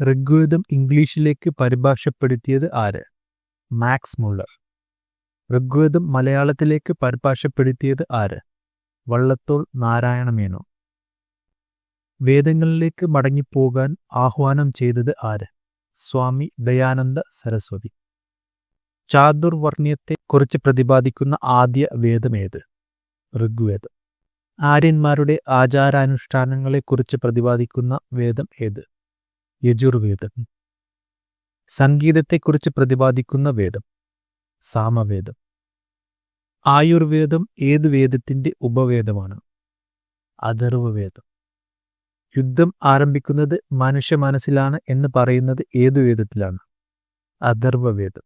ഋഗ്വേദം ഇംഗ്ലീഷിലേക്ക് പരിഭാഷപ്പെടുത്തിയത് ആര്? Max Muller. ഋഗ്വേദം മലയാളത്തിലേക്ക് പരിഭാഷപ്പെടുത്തിയത് ആര്? വള്ളത്തോൾ നാരായണ മേനോൻ. വേദങ്ങളിലേക്ക് മടങ്ങിപ്പോകാൻ ആഹ്വാനം ചെയ്തത് ആര്? സ്വാമി ദയാനന്ദ സരസ്വതി. ചാതുർവർണ്യത്തെ കുറിച്ച് പ്രതിപാദിക്കുന്ന ആദ്യ വേദമേത് ഋഗ്വേദം. ആര്യന്മാരുടെ ആചാരാനുഷ്ഠാനങ്ങളെക്കുറിച്ച് പ്രതിപാദിക്കുന്ന വേദം ഏത്? യജുർവേദം. സംഗീതത്തെക്കുറിച്ച് പ്രതിപാദിക്കുന്ന വേദം. സാമവേദം. ആയുർവേദം ഏത് വേദത്തിന്റെ ഉപവേദമാണ്? അഥർവവേദം. യുദ്ധം ആരംഭിക്കുന്നത് മനുഷ്യ മനസ്സിലാണ് എന്ന് പറയുന്നത് ഏതു വേദത്തിലാണ്? അഥർവവേദം.